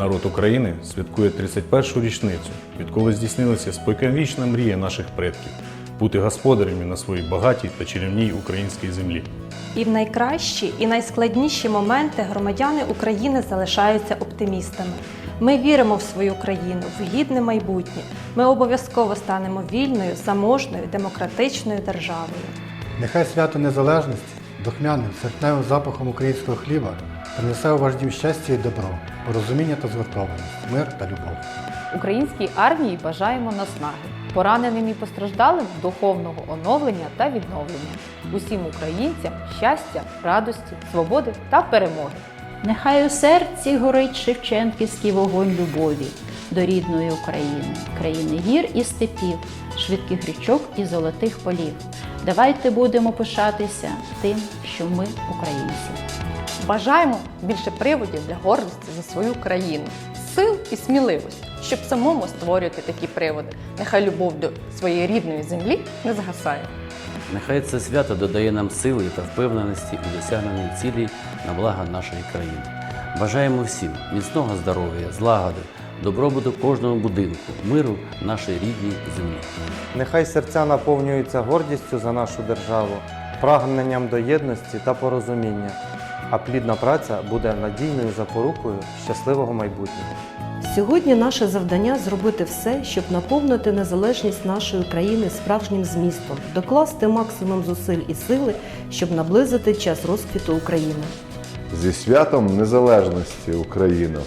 Народ України святкує 31-шу річницю, відколи здійснилася споконвічна мрія наших предків бути господарями на своїй багатій та чарівній українській землі. І в найкращі і найскладніші моменти громадяни України залишаються оптимістами. Ми віримо в свою країну, в гідне майбутнє. Ми обов'язково станемо вільною, заможною, демократичною державою. Нехай свято Незалежності духмяним серпневим запахом українського хліба принесе у ваш дім щастя і добро, порозуміння та згуртованість, мир та любов. Українській армії бажаємо наснаги, пораненим і постраждалим духовного оновлення та відновлення. Усім українцям щастя, радості, свободи та перемоги. Нехай у серці горить Шевченківський вогонь любові до рідної України, країни гір і степів, швидких річок і золотих полів. Давайте будемо пишатися тим, що ми українці. Бажаємо більше приводів для гордості за свою країну, сил і сміливості, щоб самому створювати такі приводи. Нехай любов до своєї рідної землі не згасає. Нехай це свято додає нам сили та впевненості у досягненні цілей на благо нашої країни. Бажаємо всім міцного здоров'я, злагоди, добробуту кожному будинку, миру нашій рідній землі. Нехай серця наповнюються гордістю за нашу державу, прагненням до єдності та порозуміння, а плідна праця буде надійною запорукою щасливого майбутнього. Сьогодні наше завдання зробити все, щоб наповнити незалежність нашої країни справжнім змістом, докласти максимум зусиль і сили, щоб наблизити час розквіту України. Зі святом Незалежності Україна!